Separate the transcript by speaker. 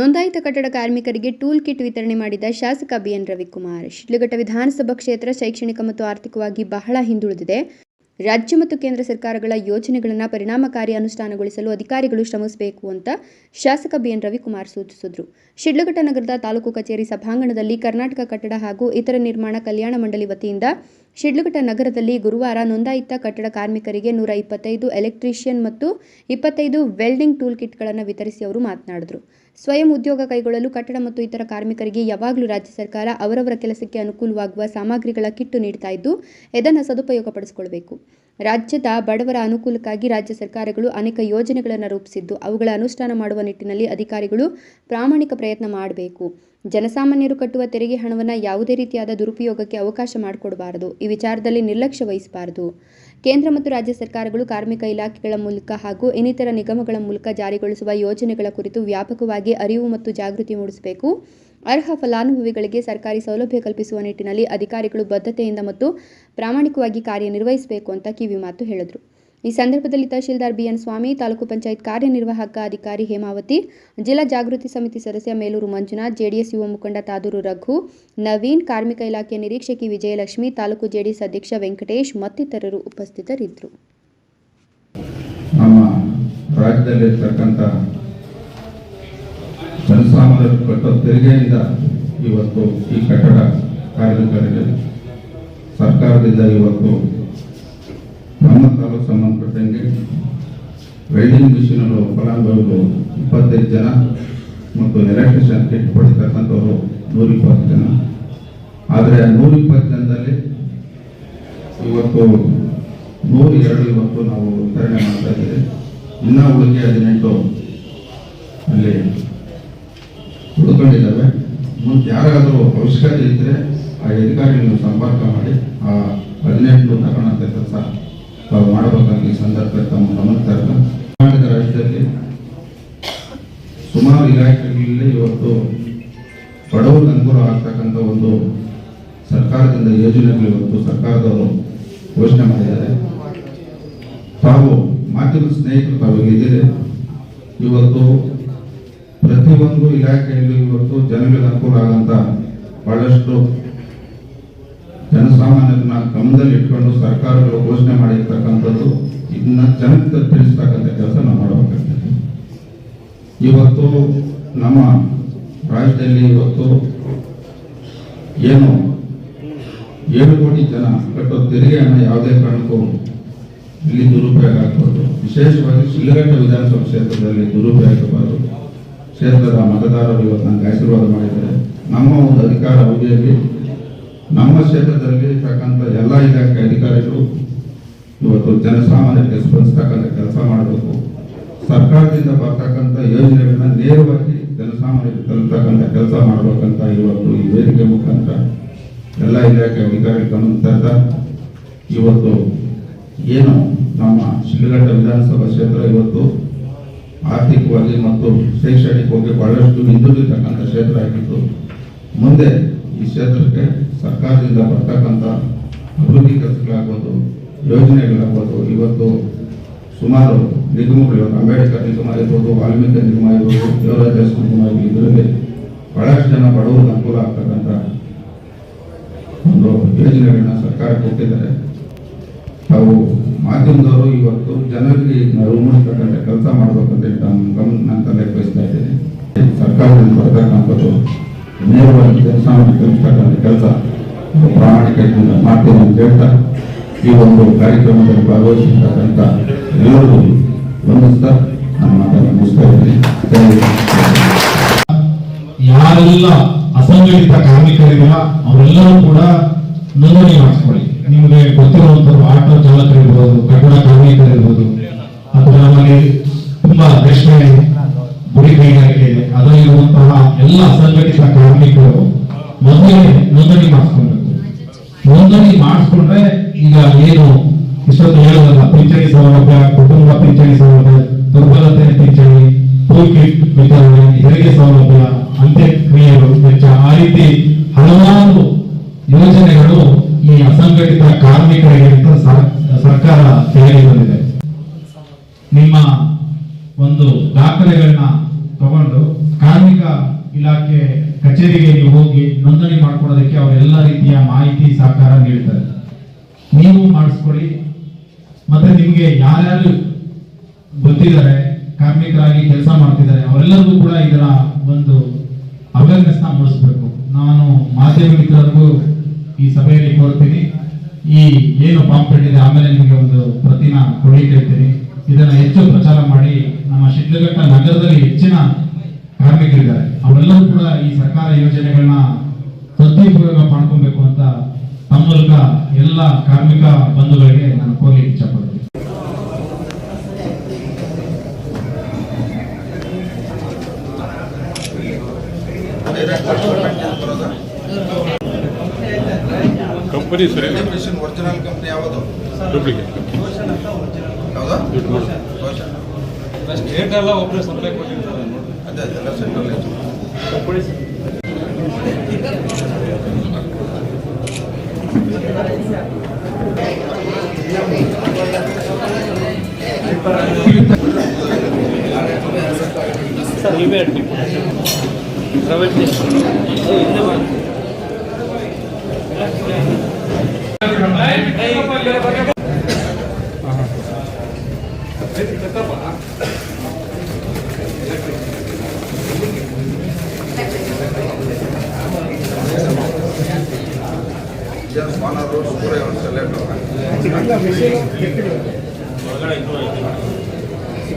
Speaker 1: ನೋಂದಾಯಿತ ಕಟ್ಟಡ ಕಾರ್ಮಿಕರಿಗೆ ಟೂಲ್ ಕಿಟ್ ವಿತರಣೆ ಮಾಡಿದ ಶಾಸಕ ಬಿಎನ್ ರವಿಕುಮಾರ್. ಶಿಡ್ಲಘಟ್ಟ ವಿಧಾನಸಭಾ ಕ್ಷೇತ್ರ ಶೈಕ್ಷಣಿಕ ಮತ್ತು ಆರ್ಥಿಕವಾಗಿ ಬಹಳ ಹಿಂದುಳಿದಿದೆ. ರಾಜ್ಯ ಮತ್ತು ಕೇಂದ್ರ ಸರ್ಕಾರಗಳ ಯೋಜನೆಗಳನ್ನು ಪರಿಣಾಮಕಾರಿ ಅನುಷ್ಠಾನಗೊಳಿಸಲು ಅಧಿಕಾರಿಗಳು ಶ್ರಮಿಸಬೇಕು ಅಂತ ಶಾಸಕ ಬಿಎನ್ ರವಿಕುಮಾರ್ ಸೂಚಿಸಿದರು. ಶಿಡ್ಲಘಟ್ಟ ನಗರದ ತಾಲೂಕು ಕಚೇರಿ ಸಭಾಂಗಣದಲ್ಲಿ ಕರ್ನಾಟಕ ಕಟ್ಟಡ ಹಾಗೂ ಇತರ ನಿರ್ಮಾಣ ಕಲ್ಯಾಣ ಮಂಡಳಿ ವತಿಯಿಂದ ಶಿಡ್ಲಘಟ್ಟ ನಗರದಲ್ಲಿ ಗುರುವಾರ ನೋಂದಾಯಿತ ಕಟ್ಟಡ ಕಾರ್ಮಿಕರಿಗೆ ನೂರ ಇಪ್ಪತ್ತೈದು ಎಲೆಕ್ಟ್ರಿಷಿಯನ್ ಮತ್ತು ಇಪ್ಪತ್ತೈದು ವೆಲ್ಡಿಂಗ್ ಟೂಲ್ ಕಿಟ್ಗಳನ್ನು ವಿತರಿಸಿ ಅವರು ಮಾತನಾಡಿದರು. ಸ್ವಯಂ ಉದ್ಯೋಗ ಕೈಗೊಳ್ಳಲು ಕಟ್ಟಡ ಮತ್ತು ಇತರ ಕಾರ್ಮಿಕರಿಗೆ ಯಾವಾಗಲೂ ರಾಜ್ಯ ಸರ್ಕಾರ ಅವರವರ ಕೆಲಸಕ್ಕೆ ಅನುಕೂಲವಾಗುವ ಸಾಮಗ್ರಿಗಳ ಕಿಟ್ಟು ನೀಡ್ತಾ ಇದ್ದು ಇದನ್ನು ಸದುಪಯೋಗಪಡಿಸಿಕೊಳ್ಳಬೇಕು ರಾಜ್ಯದ ಬಡವರ ಅನುಕೂಲಕ್ಕಾಗಿ ರಾಜ್ಯ ಸರ್ಕಾರಗಳು ಅನೇಕ ಯೋಜನೆಗಳನ್ನು ರೂಪಿಸಿದ್ದು, ಅವುಗಳ ಅನುಷ್ಠಾನ ಮಾಡುವ ನಿಟ್ಟಿನಲ್ಲಿ ಅಧಿಕಾರಿಗಳು ಪ್ರಾಮಾಣಿಕ ಪ್ರಯತ್ನ ಮಾಡಬೇಕು. ಜನಸಾಮಾನ್ಯರು ಕಟ್ಟುವ ತೆರಿಗೆ ಹಣವನ್ನು ಯಾವುದೇ ರೀತಿಯಾದ ದುರುಪಯೋಗಕ್ಕೆ ಅವಕಾಶ ಮಾಡಿಕೊಡಬಾರದು. ಈ ವಿಚಾರದಲ್ಲಿ ನಿರ್ಲಕ್ಷ್ಯ ವಹಿಸಬಾರದು. ಕೇಂದ್ರ ಮತ್ತು ರಾಜ್ಯ ಸರ್ಕಾರಗಳು ಕಾರ್ಮಿಕ ಇಲಾಖೆಗಳ ಮೂಲಕ ಹಾಗೂ ಇನ್ನಿತರ ನಿಗಮಗಳ ಮೂಲಕ ಜಾರಿಗೊಳಿಸುವ ಯೋಜನೆಗಳ ಕುರಿತು ವ್ಯಾಪಕವಾಗಿ ಅರಿವು ಮತ್ತು ಜಾಗೃತಿ ಮೂಡಿಸಬೇಕು. ಅರ್ಹ ಫಲಾನುಭವಿಗಳಿಗೆ ಸರ್ಕಾರಿ ಸೌಲಭ್ಯ ಕಲ್ಪಿಸುವ ನಿಟ್ಟಿನಲ್ಲಿ ಅಧಿಕಾರಿಗಳು ಬದ್ಧತೆಯಿಂದ ಮತ್ತು ಪ್ರಾಮಾಣಿಕವಾಗಿ ಕಾರ್ಯನಿರ್ವಹಿಸಬೇಕು ಅಂತ ಕಿವಿಮಾತು ಹೇಳಿದರು. ಈ ಸಂದರ್ಭದಲ್ಲಿ ತಹಶೀಲ್ದಾರ್ ಬಿಎನ್ ಸ್ವಾಮಿ, ತಾಲೂಕು ಪಂಚಾಯತ್ ಕಾರ್ಯನಿರ್ವಾಹಕ ಅಧಿಕಾರಿ ಹೇಮಾವತಿ, ಜಿಲ್ಲಾ ಜಾಗೃತಿ ಸಮಿತಿ ಸದಸ್ಯ ಮೇಲೂರು ಮಂಜುನಾಥ್, ಜೆಡಿಎಸ್ ಯುವ ಮುಖಂಡ ತಾದೂರು ರಘು, ನವೀನ್, ಕಾರ್ಮಿಕ ಇಲಾಖೆಯ ನಿರೀಕ್ಷಕಿ ವಿಜಯಲಕ್ಷ್ಮಿ, ತಾಲೂಕು ಜೆಡಿಎಸ್ ಅಧ್ಯಕ್ಷ ವೆಂಕಟೇಶ್ ಮತ್ತಿತರರು ಉಪಸ್ಥಿತರಿದ್ದರು.
Speaker 2: ಇವತ್ತು ಈ ಕಟ್ಟಡ ಕಾರ್ಮಿಕರಿಗೆ ಸರ್ಕಾರದಿಂದ ಇವತ್ತು ನಮ್ಮ ತಾಲೂಕು ಸಂಬಂಧಪಟ್ಟಂಗೆ ವೆಲ್ಡಿಂಗ್ ಮಿಷಿನರು ಫಲಾನುಭವಿಗಳು ಇಪ್ಪತ್ತೈದು ಜನ ಮತ್ತು ಎಲೆಕ್ಟ್ರಿಷಿಯನ್ ಕಿಟ್ ಪಡಿತಕ್ಕಂಥವ್ರು ನೂರಿಪ್ಪತ್ತು ಜನ. ಆದರೆ ನೂರಿಪ್ಪತ್ತು ಜನದಲ್ಲಿ ಇವತ್ತು ನೂರ ಎರಡು ಇವತ್ತು ನಾವು ವಿತರಣೆ ಮಾಡ್ತಾ ಇದ್ದೀವಿ. ಇನ್ನೂ ಉಳಿಕೆ ಹದಿನೆಂಟು ಅಲ್ಲಿ ಉಳ್ಕೊಂಡಿದ್ದಾವೆ. ಮುಂದೆ ಯಾರಾದರೂ ಅವಶ್ಯಕತೆ ಇದ್ದರೆ ಆ ಅಧಿಕಾರಿಗಳನ್ನು ಸಂಪರ್ಕ ಮಾಡಿ ಆ ಹದಿನೆಂಟು ತಗೊಳ್ಳೋಂಥ ಕೆಲಸ ಮಾಡಬೇಕಂತ ಈ ಸಂದರ್ಭ ತಮ್ಮ ಕರ್ನಾಟಕ ರಾಜ್ಯದಲ್ಲಿ ಸುಮಾರು ಇಲಾಖೆಗಳಲ್ಲಿ ಇವತ್ತು ಬಡವರು ಅನುಕೂಲ ಆಗ್ತಕ್ಕಂಥ ಒಂದು ಸರ್ಕಾರದಿಂದ ಯೋಜನೆಗಳು ಇವತ್ತು ಸರ್ಕಾರದವರು ಘೋಷಣೆ ಮಾಡಿದ್ದಾರೆ. ತಾವು ಮಾಧ್ಯಮ ಸ್ನೇಹಿತರು ತಾವು ಇಲ್ಲಿದ್ದೀರಿ ಇವತ್ತು ಪ್ರತಿಯೊಂದು ಇಲಾಖೆಯಲ್ಲಿ ಇವತ್ತು ಜನಗಳಿಗೆ ಅನುಕೂಲ ಆಗಂತ ಬಹಳಷ್ಟು ಜನಸಾಮಾನ್ಯರನ್ನ ಗಮನದಲ್ಲಿ ಇಟ್ಕೊಂಡು ಸರ್ಕಾರಗಳು ಘೋಷಣೆ ಮಾಡಿರ್ತಕ್ಕಂಥದ್ದು ಇದನ್ನ ಜನಕ್ಕೆ ತಿಳಿಸ್ತಕ್ಕಂಥ ಕೆಲಸ ನಾವು ಮಾಡಬೇಕಾಗ್ತದೆ. ಇವತ್ತು ನಮ್ಮ ರಾಜ್ಯದಲ್ಲಿ ಇವತ್ತು ಏನು ಏಳು ಕೋಟಿ ಜನ ಕಟ್ಟೋ ತೆರಿಗೆ ಹಣ ಯಾವುದೇ ಕಾರಣಕ್ಕೂ ಇಲ್ಲಿ ದುರುಪಯೋಗ ಆಗಬಾರ್ದು. ವಿಶೇಷವಾಗಿ ಶಿಲಘಟ್ಟ ವಿಧಾನಸಭಾ ಕ್ಷೇತ್ರದಲ್ಲಿ ದುರುಪಯೋಗ ಆಗಬಾರ್ದು. ಕ್ಷೇತ್ರದ ಮತದಾರರು ಇವತ್ತು ನನಗೆ ಆಶೀರ್ವಾದ ಮಾಡಿದ್ದಾರೆ. ನಮ್ಮ ಒಂದು ಅಧಿಕಾರ ಅವಧಿಯಲ್ಲಿ ನಮ್ಮ ಕ್ಷೇತ್ರದಲ್ಲಿ ಇರ್ತಕ್ಕಂಥ ಎಲ್ಲ ಇಲಾಖೆ ಅಧಿಕಾರಿಗಳು ಇವತ್ತು ಜನಸಾಮಾನ್ಯರಿಗೆ ಸ್ಪಂದಿಸ್ತಕ್ಕಂಥ ಕೆಲಸ ಮಾಡಬೇಕು. ಸರ್ಕಾರದಿಂದ ಬರ್ತಕ್ಕಂಥ ಯೋಜನೆಗಳನ್ನ ನೇರವಾಗಿ ಜನಸಾಮಾನ್ಯರಿಗೆ ತಲುಪತಕ್ಕಂಥ ಕೆಲಸ ಮಾಡಬೇಕಂತ ಇವತ್ತು ಈ ವೇದಿಕೆ ಮುಖಾಂತರ ಎಲ್ಲ ಇಲಾಖೆ ಅಧಿಕಾರಿಗಳು ಗಮನ ತರ್ತಾ, ಇವತ್ತು ಏನು ನಮ್ಮ ಶಿಲ್ಘಟ್ಟ ವಿಧಾನಸಭಾ ಕ್ಷೇತ್ರ ಇವತ್ತು ಆರ್ಥಿಕವಾಗಿ ಮತ್ತು ಶೈಕ್ಷಣಿಕವಾಗಿ ಬಹಳಷ್ಟು ಹಿಂದುಳಿತಕ್ಕಂಥ ಕ್ಷೇತ್ರ ಆಗಿದ್ದು ಮುಂದೆ ಈ ಕ್ಷೇತ್ರಕ್ಕೆ ಸರ್ಕಾರದಿಂದ ಬರ್ತಕ್ಕಂಥ ಅಭಿವೃದ್ಧಿ ಕೆಲಸಗಳಾಗ್ಬೋದು ಯೋಜನೆಗಳಾಗ್ಬೋದು ಇವತ್ತು ಸುಮಾರು ನಿಗಮಗಳು, ಅಂಬೇಡ್ಕರ್ ನಿಗಮ ಇರ್ಬೋದು ವಾಲ್ಮೀಕಿ ನಿಗಮ ಇರ್ಬೋದು ದೇವರಾಜ ನಿಗಮ ಇದರಲ್ಲಿ ಬಹಳಷ್ಟು ಜನ ಬಡವರು ಅನುಕೂಲ ಆಗ್ತಕ್ಕಂಥ ಒಂದು ಯೋಜನೆಗಳನ್ನ ಸರ್ಕಾರ ಕೊಟ್ಟಿದ್ದಾರೆ. ತಾವು ಮಾಧ್ಯಮದವರು ಇವತ್ತು ಜನರಿಗೆ ನಾವು ಮೂಡಿಸ್ತಕ್ಕಂಥ ಕೆಲಸ ಮಾಡಬೇಕಂತ ನಮ್ಮ ನೇರವಾಗಿ ಕೆಲಸ ತಿಳಿಸ್ತಕ್ಕಂಥ ಕೆಲಸ, ಪ್ರಾಮಾಣಿಕತೆಯಿಂದ ಮಾಡ್ತೇನೆ ಅಂತ ಹೇಳ್ತಾ, ಈ ಒಂದು ಕಾರ್ಯಕ್ರಮದಲ್ಲಿ ಭಾಗವಹಿಸಿರ್ತಕ್ಕಂಥ ಎಲ್ಲರಿಗೂ ವಂದಿಸ್ತಾ ನಮ್ಮ ಮಾತನ್ನು
Speaker 3: ಯಾರೆಲ್ಲ ಅಸಂಘಟಿತ ಕಾರ್ಮಿಕರಿಲ್ಲ ಅವರೆಲ್ಲರೂ ಕೂಡ ನೋಂದಣಿ ಮಾಡಿಸ್ಕೊಳ್ಳಿ. ನಿಮಗೆ ಗೊತ್ತಿರುವಂತಹ ಆಟೋ ಚಾಲಕರಿರ್ಬೋದು ಕಟ್ಟಡ ಇಷ್ಟೊತ್ತು ಹೇಳೋದಲ್ಲ ಪಿಂಚಣಿ ಸೌಲಭ್ಯ ಕುಟುಂಬ ಪಿಂಚಣಿ ಸೌಲಭ್ಯ ದುರ್ಬಲತೆ ಪಿಂಚಣಿ ಟೂಲ್ ಕಿಟ್ ವಿತರಣೆ ಹೆರಿಗೆ ಸೌಲಭ್ಯ ಅಂತ್ಯಕ್ರಿಯೆಗಳು ವೆಚ್ಚ. ಆ ರೀತಿ ಹಲವಾರು ಯೋಜನೆಗಳು ಈ ಅಸಂಘಟಿತ ಕಾರ್ಮಿಕರಿಗೆ ಸರ್ಕಾರ ತೆಗೆದು ಬಂದಿದೆ. ನಿಮ್ಮ ಒಂದು ದಾಖಲೆಗಳನ್ನ ತಗೊಂಡು ಕಾರ್ಮಿಕ ಇಲಾಖೆ ಕಚೇರಿಗೆ ಹೋಗಿ ನೋಂದಣಿ ಮಾಡ್ಕೊಳ್ಳೋದಕ್ಕೆ ಅವರೆಲ್ಲ ರೀತಿಯ ಮಾಹಿತಿ, ಸಹಕಾರ ನೀಡ್ತಾರೆ ನೀವು ಮಾಡಿಸ್ಕೊಳ್ಳಿ. ಮತ್ತೆ ನಿಮಗೆ ಯಾರ್ಯಾರು ಗೊತ್ತಿದ್ದಾರೆ, ಕಾರ್ಮಿಕರಾಗಿ ಕೆಲಸ ಮಾಡ್ತಿದ್ದಾರೆ, ಅವರೆಲ್ಲರಿಗೂ ಕೂಡ ಇದರ ಒಂದು ಅವೇರ್ನೆಸ್ನ ಮೂಡಿಸ್ಬೇಕು. ನಾನು ಮಾಧ್ಯಮ ಮಿತ್ರರಿಗೂ ಈ ಸಭೆಯಲ್ಲಿ ಕೋರ್ತೀನಿ. ಈ ಏನು ಪಾಂಪ್ಲೆಟ್ ಇದೆ ಆಮೇಲೆ ನಿಮಗೆ ಒಂದು ಪ್ರತಿನ ಕೊಡಿ ಕೇಳ್ತೀನಿ ಇದನ್ನ ಹೆಚ್ಚು ಪ್ರಚಾರ ಮಾಡಿ ನಮ್ಮ ಶಿಡ್ಲಘಟ್ಟ ನಗರದಲ್ಲಿ ಹೆಚ್ಚಿನ ಕಾರ್ಮಿಕರಿದ್ದಾರೆ. ಅವರೆಲ್ಲರೂ ಕೂಡ ಈ ಸರ್ಕಾರ ಯೋಜನೆಗಳನ್ನ ಸದುಪಯೋಗ ಮಾಡ್ಕೊಬೇಕು ಅಂತ ತಮ್ಮ ಮೂಲಕ ಎಲ್ಲ ಕಾರ್ಮಿಕ ಬಂಧುಗಳಿಗೆ ನಾನು ಕೋರ್ಲಿಕ್ಕೆ ಇಚ್ಛಪಡ್ತೀನಿ
Speaker 4: ಕಂಪನಿ ಸರ್
Speaker 2: ಒರಿಜಿನಲ್ ಕಂಪನಿ ಯಾವುದು?
Speaker 4: ಡೂಪ್ಲಿಕೇಟ್.
Speaker 5: ಸ್ಟೇಟ್ ಎಲ್ಲ ಒಬ್ಬರೇ ಸಪ್ಲೈ ಕೊಟ್ಟಿರ್ತಾರೆ. ನೋಡಿ
Speaker 2: ಅದೇ ಅದೆಲ್ಲ ಸೆಂಟ್ರಲ್ ಏಜೆನ್ಸಿ. ಸರ್ ರಿಮೈಂಡ್ ಬಿಟ್ ಕ್ರಾವೆಡ್ ಟೆಸ್ಟ್
Speaker 3: ಇಂದ ಬರತ ರಾತ್ರಿ ಸೆಲೆಕ್ಟ್ ಅಚಿನಾ
Speaker 2: ಮಿಷನ್.